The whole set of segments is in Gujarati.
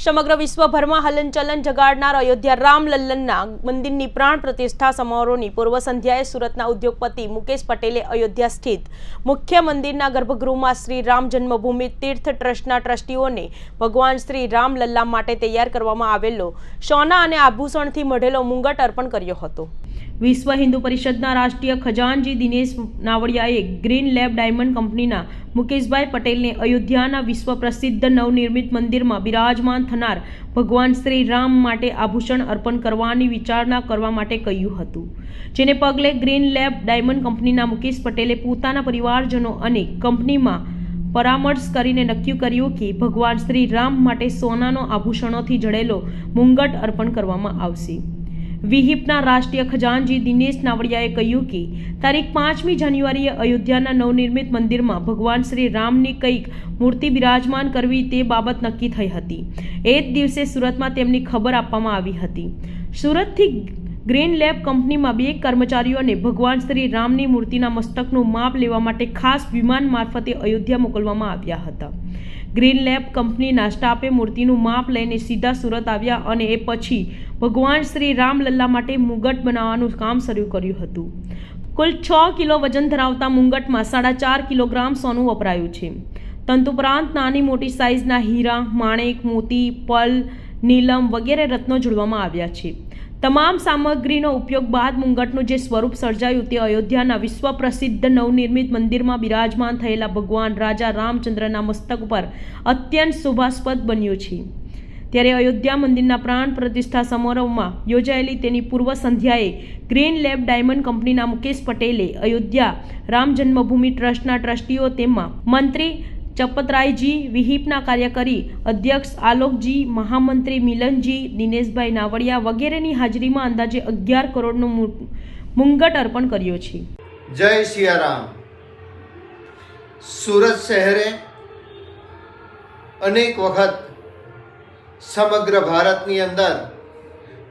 સમગ્ર વિશ્વભરમાં હલનચલન જગાડનાર અયોધ્યા રામલલ્લનના મંદિરની પ્રાણ પ્રતિષ્ઠા સમારોહની પૂર્વ સંધ્યાએ સુરતના ઉદ્યોગપતિ મુકેશ પટેલે અયોધ્યા સ્થિત મુખ્ય મંદિરના ગર્ભગૃહમાં શ્રી રામ જન્મભૂમિ તીર્થ ટ્રસ્ટના ટ્રસ્ટીઓને ભગવાન શ્રી રામ લલ્લા માટે તૈયાર કરવામાં આવેલો સોના અને આભૂષણથી મઢેલો મુંગટ અર્પણ કર્યો હતો. વિશ્વ હિન્દુ પરિષદના રાષ્ટ્રીય ખજાનજી દિનેશ નાવડિયાએ ગ્રીન લેબ ડાયમંડ કંપનીના મુકેશભાઈ પટેલને અયોધ્યાના વિશ્વ પ્રસિદ્ધ નવનિર્મિત મંદિરમાં બિરાજમાન થનાર ભગવાન શ્રી રામ માટે આભૂષણ અર્પણ કરવાની વિચારણા કરવા માટે કહ્યું હતું. જેને પગલે ગ્રીન લેબ ડાયમંડ કંપનીના મુકેશ પટેલે પોતાના પરિવારજનો અને કંપનીમાં પરામર્શ કરીને નક્કી કર્યું કે ભગવાન શ્રી રામ માટે સોનાનો આભૂષણોથી જડેલો મુંગટ અર્પણ કરવામાં આવશે. વિહિપના રાષ્ટ્રીય ખજાનજી દિનેશ નાવડિયાએ કહ્યું કે, તારીખ પાંચમી જાન્યુઆરીએ અયોધ્યાના નવનિર્મિત મંદિરમાં ભગવાન શ્રી રામની કંઈક મૂર્તિ બિરાજમાન કરવી તે બાબત નક્કી થઈ હતી. એ જ દિવસે સુરતમાં તેમની ખબર આપવામાં આવી હતી. સુરતથી ગ્રીન લેબ કંપનીમાં બે કર્મચારીઓને ભગવાન શ્રી રામની મૂર્તિના મસ્તકનું માપ લેવા માટે ખાસ વિમાન મારફતે અયોધ્યા મોકલવામાં આવ્યા હતા. ગ્રીન લેબ કંપનીના સ્ટાફે મૂર્તિનું માપ લઈને સીધા સુરત આવ્યા અને એ પછી ભગવાન શ્રી રામલલ્લા માટે મુગટ બનાવવાનું કામ શરૂ કર્યું હતું. કુલ છ કિલો વજન ધરાવતા મુંગટમાં સાડા ચાર કિલોગ્રામ સોનું વપરાયું છે. તંતુપરાંત નાની મોટી સાઇઝના હીરા, માણેક, મોતી, પલ, નીલમ વગેરે રત્નો જોડવામાં આવ્યા છે. તમામ સામગ્રીનો ઉપયોગ બાદ મુંગટનું જે સ્વરૂપ સર્જાયું તે અયોધ્યાના વિશ્વ પ્રસિદ્ધ નવનિર્મિત મંદિરમાં બિરાજમાન થયેલા ભગવાન રાજા રામચંદ્રના મસ્તક ઉપર અત્યંત શુભાસ્પદ બન્યું છે. ત્યારે અયોધ્યા મંદિરના પ્રાણ પ્રતિષ્ઠા સમારોહમાં યોજાયેલી તેની પૂર્વ સંધ્યાએ ગ્રીન લેબ ડાયમંડ કંપનીના મુકેશ પટેલે અયોધ્યા રામ જન્મભૂમિ ટ્રસ્ટના ટ્રસ્ટીઓ તેમાં મંત્રી ચપતરાયજી વિહિપના કાર્યકારી અધ્યક્ષ આલોકજી, મહામંત્રી મિલનજી, દિનેશભાઈ નાવડિયા વગેરેની હાજરીમાં અંદાજે અગિયાર કરોડનું મુંગટ અર્પણ કર્યો છે. જય સિયારામ. સુરત શહેરે અનેક વખત સમગ્ર ભારતની અંદર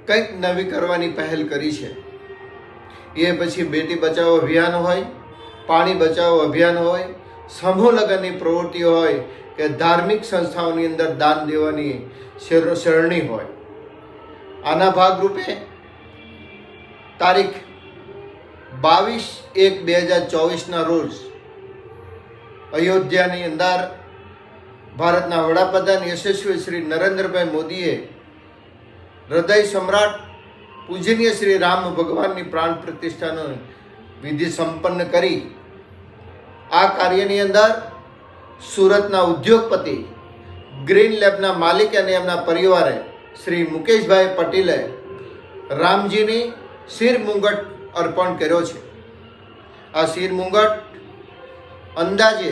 કંઈક નવી કરવાની પહેલ કરી છે. એ પછી બેટી બચાવો અભિયાન હોય, પાણી બચાવો અભિયાન હોય સમૂહ લગ્નની પ્રવૃત્તિ હોય કે ધાર્મિક સંસ્થાઓની અંદર દાન દેવાની શેર- શરણી હોય. આના ભાગરૂપે તારીખ બાવીસ એક બે હજાર ચોવીસના રોજ અયોધ્યાની અંદર ભારતના વડાપ્રધાન યશસ્વી શ્રી નરેન્દ્રભાઈ મોદીએ હૃદય સમ્રાટ પૂજનીય શ્રી રામ ભગવાનની પ્રાણ પ્રતિષ્ઠાનો વિધિ સંપન્ન કરી આ કાર્યની અંદર સુરતના ઉદ્યોગપતિ, ગ્રીન લેબના માલિક અને એમના પરિવારે શ્રી મુકેશભાઈ પટેલે રામજીની શિર મુંગટ અર્પણ કર્યો છે. આ શિર મુંગટ અંદાજે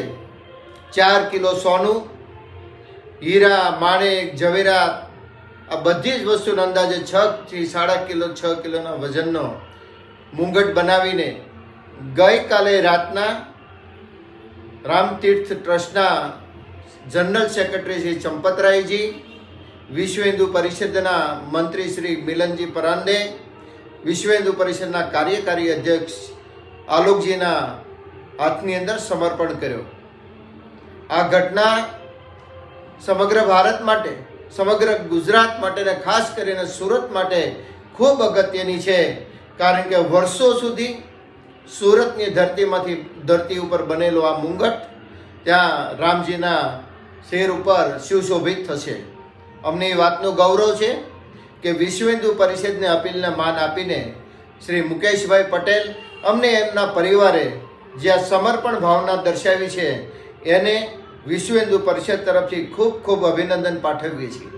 ચાર કિલો સોનું, હીરા, માણેક, ઝવેરાત, આ બધી જ વસ્તુનો અંદાજે છ થી સાડા કિલો, છ કિલોના વજનનો મુંગટ બનાવીને ગઈકાલે રાતના રામતીર્થ ટ્રસ્ટના જનરલ સેક્રેટરી શ્રી ચંપતરાયજી, વિશ્વ હિન્દુ પરિષદના મંત્રી શ્રી મિલનજી પરાંદે વિશ્વ હિન્દુ પરિષદના કાર્યકારી અધ્યક્ષ આલોકજીના હાથની અંદર સમર્પણ કર્યો. આ ઘટના સમગ્ર ભારત માટે, સમગ્ર ગુજરાત માટે ખાસ કરીને સુરત માટે ખૂબ અગત્યની છે. કારણ કે વર્ષો સુધી સુરતની ધરતીમાંથી ધરતી ઉપર બનેલો આ મુંગટ, ત્યાં રામજીના શેર ઉપર સુશોભિત થશે. અમને એ વાતનું ગૌરવ છે કે વિશ્વ હિન્દુ પરિષદને અપીલને માન આપીને શ્રી મુકેશભાઈ પટેલ અમને એમના પરિવારે જ્યાં સમર્પણ ભાવના દર્શાવી છે, એને વિશ્વ પરિષદ તરફથી ખૂબ ખૂબ અભિનંદન પાઠવીએ છીએ.